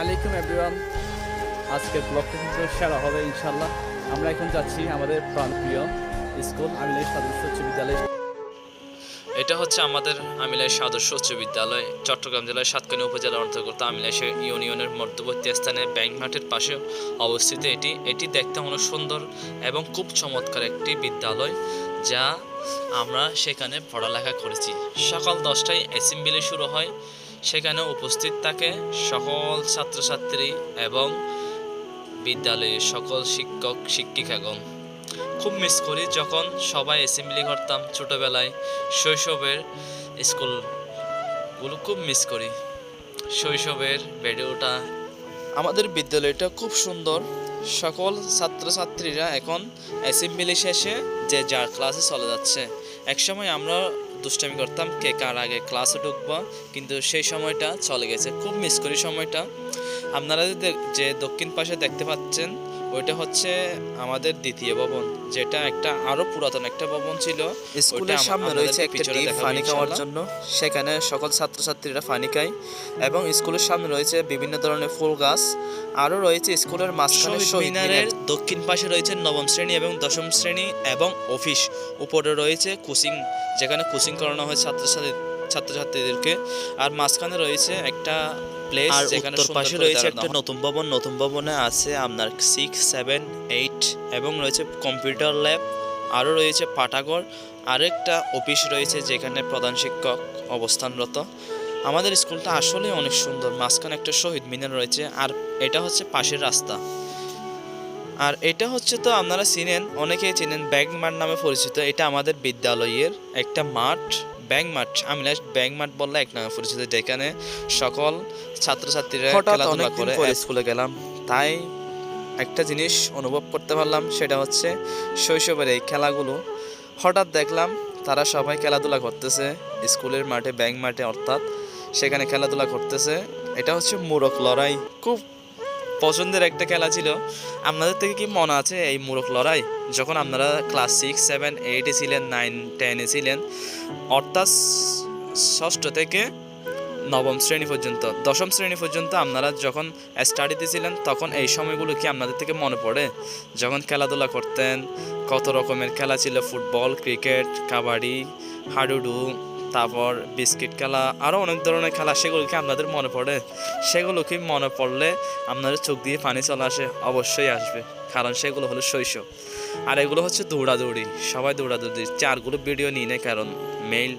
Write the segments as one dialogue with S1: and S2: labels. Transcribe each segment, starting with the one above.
S1: আলাইকুম এভরিওয়ান। আজকের ব্লগটা কিন্তু সেরা হবে ইনশাল্লাহ আমরা এখন যাচ্ছি আমাদের প্রাণপ্রিয় স্কুল আমি সদস্য উচ্চ বিদ্যালয়
S2: এটা হচ্ছে আমাদের আমিলাই সদস্য উচ্চ বিদ্যালয়। চট্টগ্রাম জেলার সাতকানি উপজেলার অন্তর্গত আমিলাই ইউনিয়নের মধ্যবর্তী স্থানে ব্যাংক মাঠের পাশে অবস্থিত এটি। এটি দেখতে অনেক সুন্দর এবং খুব চমৎকার একটি বিদ্যালয় যা আমরা সেখানে পড়ালেখা করেছি। সকাল দশটায় অ্যাসেম্বলি শুরু হয়। সেখানে উপস্থিত থাকে সকল ছাত্রছাত্রী এবং বিদ্যালয়ের সকল শিক্ষক, শিক্ষিকাগণ। খুব মিস করি যখন সবাই অ্যাসেম্বলি করতাম ছোটোবেলায়। শৈশবের স্কুলগুলো খুব মিস করি। শৈশবের বেড়ে ওঠা। আমাদের বিদ্যালয়টা খুব সুন্দর। সকল ছাত্রছাত্রীরা এখন অ্যাসেম্বলি শেষে যে যার ক্লাসে চলে যাচ্ছে। একসময় আমরা দুষ্টামি করতাম কে কার আগে ক্লাসে ঢুকবো, কিন্তু সেই সময়টা চলে গেছে। খুব মিস করি সময়টা। আপনারা যে যে দক্ষিণ পাশে দেখতে পাচ্ছেন ওইটা হচ্ছে আমাদের দ্বিতীয় ভবন যেটা একটা আরও পুরাতন একটা ভবন ছিল।
S3: স্কুলের সামনে রয়েছে একটা ডিপ পানি খাওয়ার জন্য। সেখানে সকল ছাত্রছাত্রীরা পানি খায় এবং স্কুলের সামনে রয়েছে বিভিন্ন ধরনের ফুল গাছ। আরও রয়েছে স্কুলের মাঝখানে
S2: মিনারের দক্ষিণ পাশে রয়েছে নবম শ্রেণি এবং দশম শ্রেণি এবং অফিস। উপরে রয়েছে কোচিং যেখানে কোচিং করানো হয় ছাত্রছাত্রী ছাত্রছাত্রীদেরকে। আর মাঝখানে রয়েছে একটা প্লেস
S3: আর
S2: যেখানে
S3: উত্তর পাশে রয়েছে একটা নতুন ভবন। নতুন ভবনে আছে আপনার সিক্স সেভেন এইট এবং রয়েছে কম্পিউটার ল্যাব আরও রয়েছে পাঠাগর আরেকটা অফিস রয়েছে যেখানে প্রধান শিক্ষক অবস্থানরত। আমাদের স্কুলটা আসলে অনেক সুন্দর। মাঝখানে একটা শহীদ মিনার রয়েছে। আর এটা হচ্ছে পাশের রাস্তা। আর এটা হচ্ছে তো আপনারা চিনেন অনেকেই চিনেন ব্যাংক মাঠ নামে পরিচিত। এটা আমাদের বিদ্যালয়ের একটা মাঠ। ব্যাংক মাঠ আমি লাস্ট ব্যাংক মাঠ বললে এক নামে পরিচিত যেখানে সকল ছাত্রছাত্রীরা
S2: খেলাধুলা করে
S3: স্কুলে গেলাম। তাই একটা জিনিস অনুভব করতে পারলাম সেটা হচ্ছে শৈশবের এই খেলাগুলো। হঠাৎ দেখলাম তারা সবাই খেলাধুলা করতেছে স্কুলের মাঠে ব্যাংক মাঠে অর্থাৎ সেখানে খেলাধুলা করতেছে। এটা হচ্ছে মুরক লড়াই। খুব পছন্দের একটা খেলা ছিল। আপনাদের থেকে কি মনে আছে এই মুরক লড়াই? যখন আপনারা ক্লাস সিক্স সেভেন এইটে ছিলেন নাইন টেনে ছিলেন, অর্থাৎ ষষ্ঠ থেকে নবম শ্রেণি পর্যন্ত, দশম শ্রেণি পর্যন্ত আপনারা যখন স্টাডিতে ছিলেন, তখন এই সময়গুলো কি আপনাদের থেকে মনে পড়ে? যখন খেলাধুলা করতেন, কত রকমের খেলা ছিল? ফুটবল, ক্রিকেট, কাবাডি, হাডুডু তারপর বিস্কিট খেলা আরও অনেক ধরনের খেলা সেগুলো কি আপনাদের মনে পড়ে। সেগুলো কি মনে পড়লে আপনাদের চোখ দিয়ে পানি চলে আসে, অবশ্যই আসবে, কারণ সেগুলো হলো শৈশব। আর এগুলো হচ্ছে দৌড়াদৌড়ি, সবাই দৌড়াদৌড়ি চারগুলো ভিডিও নিয়ে নেয় কারণ মেল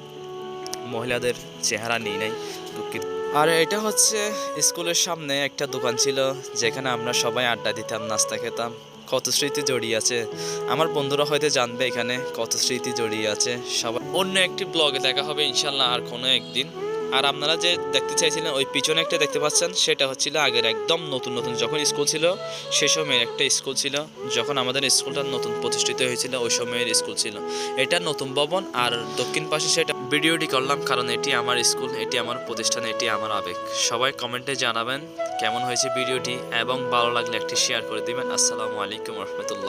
S3: মহিলাদের চেহারা নিয়ে নেয় দুঃখিত। আর এটা হচ্ছে স্কুলের সামনে একটা দোকান ছিল, যেখানে আমরা সবাই আড্ডা দিতাম, নাস্তা খেতাম। কত স্মৃতি জড়িয়ে আছে। আমার বন্ধুরা হয়তো জানবে এখানে কত স্মৃতি জড়িয়ে আছে। সবাই অন্য একটি ব্লগে দেখা হবে ইনশাল্লাহ আর কোনো একদিন। আর আপনারা যে দেখতে চাইছিলেন, ওই পিছনে একটা দেখতে পাচ্ছেন, সেটা হচ্ছিল আগের একদম নতুন নতুন যখন স্কুল ছিল, সে সময়ের একটা স্কুল ছিল, যখন আমাদের স্কুলটা নতুন প্রতিষ্ঠিত হয়েছিল, ওই সময়ের স্কুল ছিল। এটা নতুন ভবন আর দক্ষিণ পাশে সেটা ভিডিওটি করলাম, কারণ এটি আমার স্কুল, এটি আমার প্রতিষ্ঠান, এটি আমার আবেগ। সবাই কমেন্টে জানাবেন কেমন হয়েছে ভিডিওটি, এবং ভালো লাগলে একটি শেয়ার করে দিবেন। আসসালামু আলাইকুম রহমতুল্লাহ।